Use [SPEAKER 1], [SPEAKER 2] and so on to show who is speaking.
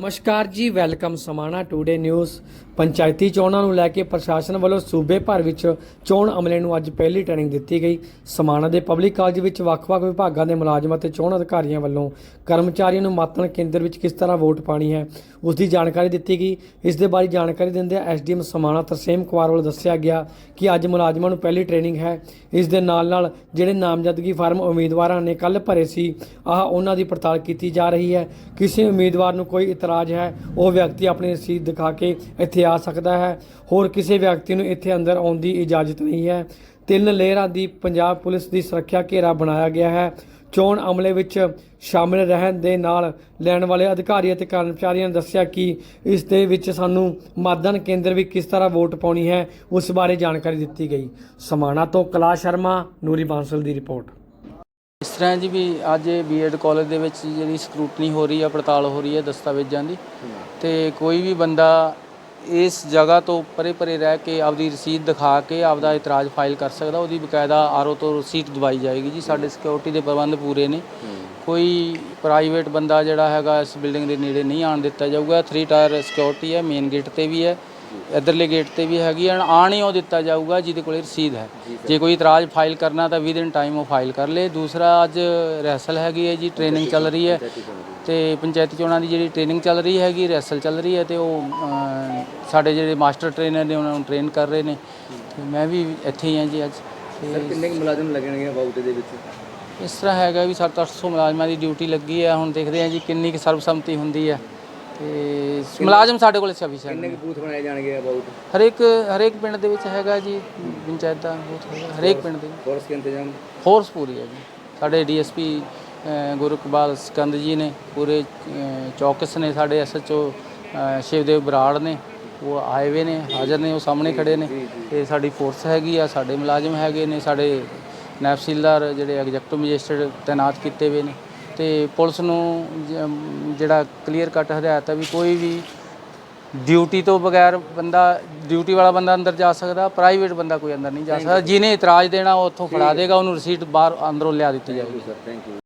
[SPEAKER 1] ਨਮਸਕਾਰ ਜੀ, welcome Samana today news ਪੰਚਾਇਤੀ ਚੋਣਾਂ ਨੂੰ ਲੈ ਕੇ ਪ੍ਰਸ਼ਾਸਨ ਵੱਲੋਂ ਸੂਬੇ ਭਰ ਵਿੱਚ ਚੋਣ ਅਮਲੇ ਨੂੰ ਅੱਜ ਪਹਿਲੀ ਟ੍ਰੇਨਿੰਗ ਦਿੱਤੀ ਗਈ। ਸਮਾਣਾ ਦੇ ਪਬਲਿਕ ਕਾਲਜ ਵਿੱਚ ਵੱਖ-ਵੱਖ ਵਿਭਾਗਾਂ ਦੇ ਮੁਲਾਜ਼ਮਾਂ ਅਤੇ ਚੋਣ ਅਧਿਕਾਰੀਆਂ ਵੱਲੋਂ ਕਰਮਚਾਰੀਆਂ ਨੂੰ ਮਤਦਾਨ ਕੇਂਦਰ ਵਿੱਚ ਕਿਸ ਤਰ੍ਹਾਂ ਵੋਟ ਪਾਣੀ ਹੈ ਉਸ ਦੀ ਜਾਣਕਾਰੀ ਦਿੱਤੀ ਗਈ। ਇਸ ਦੇ ਬਾਰੇ ਜਾਣਕਾਰੀ ਦਿੰਦਿਆਂ ਐਸਡੀਐਮ ਸਮਾਣਾ ਤਰਸੇਮ ਕੁਮਾਰ ਵੱਲੋਂ ਦੱਸਿਆ ਗਿਆ ਕਿ ਅੱਜ ਮੁਲਾਜ਼ਮਾਂ ਨੂੰ ਪਹਿਲੀ ਟ੍ਰੇਨਿੰਗ ਹੈ। ਇਸ ਦੇ ਨਾਲ-ਨਾਲ ਜਿਹੜੇ ਨਾਮਜ਼ਦਗੀ ਫਾਰਮ ਉਮੀਦਵਾਰਾਂ ਨੇ ਕੱਲ ਭਰੇ ਸੀ, ਆਹ ਉਹਨਾਂ ਦੀ ਪੜਤਾਲ ਕੀਤੀ ਜਾ ਰਹੀ ਹੈ। ਕਿਸੇ ਉਮੀਦਵਾਰ ਨੂੰ ਕੋਈ ਇਤਰਾਜ਼ ਹੈ, ਉਹ ਵਿਅਕਤੀ ਆਪਣੀ ਰਸੀਦ ਦਿਖਾ ਕੇ ਇੱਥੇ ਆ ਸਕਦਾ ਹੈ। ਹੋਰ ਕਿਸੇ ਵਿਅਕਤੀ ਨੂੰ ਇੱਥੇ ਅੰਦਰ ਆਉਣ ਦੀ ਇਜਾਜ਼ਤ ਨਹੀਂ ਹੈ। ਤਿੰਨ ਲੇਅਰਾਂ ਦੀ ਪੰਜਾਬ ਪੁਲਿਸ ਦੀ ਸੁਰੱਖਿਆ ਘੇਰਾ ਬਣਾਇਆ ਗਿਆ ਹੈ। ਚੋਣ ਅਮਲੇ ਵਿੱਚ ਸ਼ਾਮਿਲ ਰਹਿਣ ਦੇ ਨਾਲ ਲੈਣ ਵਾਲੇ ਅਧਿਕਾਰੀ ਅਤੇ ਕਰਮਚਾਰੀਆਂ ਨੇ ਦੱਸਿਆ ਕਿ ਇਸ ਦੇ ਵਿੱਚ ਸਾਨੂੰ ਮਤਦਾਨ ਕੇਂਦਰ ਵੀ ਕਿਸ ਤਰ੍ਹਾਂ ਵੋਟ ਪਾਉਣੀ ਹੈ, ਉਸ ਬਾਰੇ ਜਾਣਕਾਰੀ ਦਿੱਤੀ ਗਈ। ਸਮਾਣਾ ਤੋਂ ਕਲਾ ਸ਼ਰਮਾ, ਨੂਰੀ ਬਾਂਸਲ ਦੀ ਰਿਪੋਰਟ।
[SPEAKER 2] ਇਸ ਤਰ੍ਹਾਂ ਜੀ ਵੀ ਅੱਜ ਬੀਐਡ ਕਾਲਜ ਦੇ ਵਿੱਚ ਜਿਹੜੀ ਸਕਰੂਟਨੀ ਹੋ ਰਹੀ ਹੈ ਪੜਤਾਲ ਹੋ ਰਹੀ ਹੈ ਦਸਤਾਵੇਜ਼ਾਂ ਦੀ ਤੇ ਕੋਈ ਵੀ ਬੰਦਾ ਇਸ ਜਗ੍ਹਾ ਤੋਂ ਪਰੇ ਪਰੇ ਰਹਿ ਕੇ ਆਪਦੀ ਰਸੀਦ ਦਿਖਾ ਕੇ ਆਪਦਾ ਇਤਰਾਜ਼ ਫਾਈਲ ਕਰ ਸਕਦਾ, ਉਹਦੀ ਬਕਾਇਦਾ ਆਰਓ ਤੋਂ ਰਸੀਦ ਦਵਾਈ ਜਾਏਗੀ ਜੀ। ਸਾਡੇ ਸਿਕਿਉਰਿਟੀ ਦੇ ਪ੍ਰਬੰਧ ਪੂਰੇ ਨੇ। ਕੋਈ ਪ੍ਰਾਈਵੇਟ ਬੰਦਾ ਜਿਹੜਾ ਹੈਗਾ ਇਸ ਬਿਲਡਿੰਗ ਦੇ ਨੇੜੇ ਨਹੀਂ ਆਣ ਦਿੱਤਾ ਜਾਊਗਾ। 3 ਟਾਇਰ ਸਿਕਿਉਰਿਟੀ ਹੈ ਮੇਨ ਗੇਟ ਤੇ ਵੀ ਹੈ। ਇਧਰਲੇ ਗੇਟ ਤੇ ਵੀ ਹੈਗੀ ਹੈ ਆਣ ਹੀ ਉਹ ਦਿੱਤਾ ਜਾਊਗਾ ਜਿਹਦੇ ਕੋਲੇ ਰਸੀਦ ਹੈ। ਜੇ ਕੋਈ ਇਤਰਾਜ਼ ਫਾਈਲ ਕਰਨਾ ਤਾਂ ਵਿਦ ਇਨ ਟਾਈਮ ਉਹ ਫਾਈਲ ਕਰ ਲੇ। ਦੂਸਰਾ ਅੱਜ ਰਿਹਰਸਲ ਹੈਗੀ ਹੈ ਜੀ ਟ੍ਰੇਨਿੰਗ ਚੱਲ ਰਹੀ ਹੈ। ਤੇ ਪੰਚਾਇਤੀ ਚੋਣਾਂ ਦੀ ਜਿਹੜੀ ਟ੍ਰੇਨਿੰਗ ਚੱਲ ਰਹੀ ਹੈਗੀ ਰਿਹਰਸਲ ਚੱਲ ਰਹੀ ਹੈ ਤੇ ਉਹ ਸਾਡੇ ਜਿਹੜੇ ਮਾਸਟਰ ਟ੍ਰੇਨਰ ਨੇ ਉਹਨਾਂ ਨੂੰ ਟ੍ਰੇਨ ਕਰ ਰਹੇ ਨੇ। ਤੇ ਮੈਂ ਵੀ ਇੱਥੇ ਹੀ ਹਾਂ ਜੀ ਅੱਜ। ਤੇ
[SPEAKER 3] ਕਿੰਨੇ ਕੁ ਮੁਲਾਜ਼ਮ ਲੱਗਣਗੇ ਬਾਊਟ ਦੇ ਵਿੱਚ?
[SPEAKER 2] ਇਸ ਤਰ੍ਹਾਂ ਹੈਗਾ ਵੀ 7-800 ਮੁਲਾਜ਼ਮਾਂ ਦੀ ਡਿਊਟੀ ਲੱਗੀ ਹੈ। ਹੁਣ ਦੇਖਦੇ ਹਾਂ ਜੀ ਕਿੰਨੀ ਕੁ ਸਰਬਸੰਮਤੀ ਹੁੰਦੀ ਹੈ। ਤੇ ਮੁਲਾਜ਼ਮ ਸਾਡੇ ਕੋਲ ਸਫੀਸ਼ੀਐਂਟ
[SPEAKER 3] ਕਿੰਨੇ ਕੁ ਬੂਥ ਬਣਾਏ ਜਾਣਗੇ ਬਾਊਟ
[SPEAKER 2] ਹਰੇਕ ਹਰੇਕ ਪਿੰਡ ਦੇ ਵਿੱਚ ਹੈਗਾ ਜੀ ਪੰਚਾਇਤ ਦਾ ਬੂਥ ਹੈਗਾ, ਹਰੇਕ ਪਿੰਡ ਦੇ
[SPEAKER 3] ਫੋਰਸ ਕੇ ਇੰਤਜ਼ਾਮ
[SPEAKER 2] ਫੋਰਸ ਪੂਰੀ ਹੈ ਜੀ। ਸਾਡੇ ਡੀਐਸਪੀ ਗੁਰਕਬਾਲ ਸਕੰਦ ਜੀ ਨੇ ਪੂਰੇ ਅ, ਚੌਕਸ ਨੇ ਸਾਡੇ ਐਸਐਚਓ ਸ਼ਿਵਦੇਵ ਬਰਾੜ ਨੇ ਉਹ ਆਏ ਹੋਏ ਨੇ ਹਾਜ਼ਰ ਨੇ ਉਹ ਸਾਹਮਣੇ ਖੜੇ ਨੇ। ਤੇ ਸਾਡੀ ਫੋਰਸ ਹੈਗੀ ਆ ਸਾਡੇ ਮੁਲਾਜ਼ਮ ਹੈਗੇ ਨੇ ਸਾਡੇ ਨੈਫਸੀਲਦਾਰ ਜਿਹੜੇ ਐਗਜ਼ੈਕਟਿਵ ਮੈਜਿਸਟਰੇਟ ਤਾਇਨਾਤ ਕੀਤੇ ਹੋਏ ਨੇ। ਤੇ ਪੁਲਿਸ ਨੂੰ ਜ- ਜਿਹੜਾ ਕਲੀਅਰ ਕੱਟ ਹਦਾਇਤ ਹੈ ਵੀ ਕੋਈ ਵੀ ਡਿਊਟੀ ਤੋਂ ਬਗੈਰ ਬੰਦਾ ਡਿਊਟੀ ਵਾਲਾ ਬੰਦਾ ਅੰਦਰ ਜਾ ਸਕਦਾ ਪ੍ਰਾਈਵੇਟ ਬੰਦਾ ਕੋਈ ਅੰਦਰ ਨਹੀਂ ਜਾ ਸਕਦਾ। ਜਿਹਨੇ ਇਤਰਾਜ਼ ਦੇਣਾ ਉਹ ਉੱਥੋਂ ਫੜਾ ਦੇਗਾ ਉਹਨੂੰ ਰਸੀਟ ਬਾਹਰ ਅੰਦਰੋਂ ਲਿਆ ਦਿੱਤੀ ਜਾਏਗੀ।
[SPEAKER 3] Sir thank you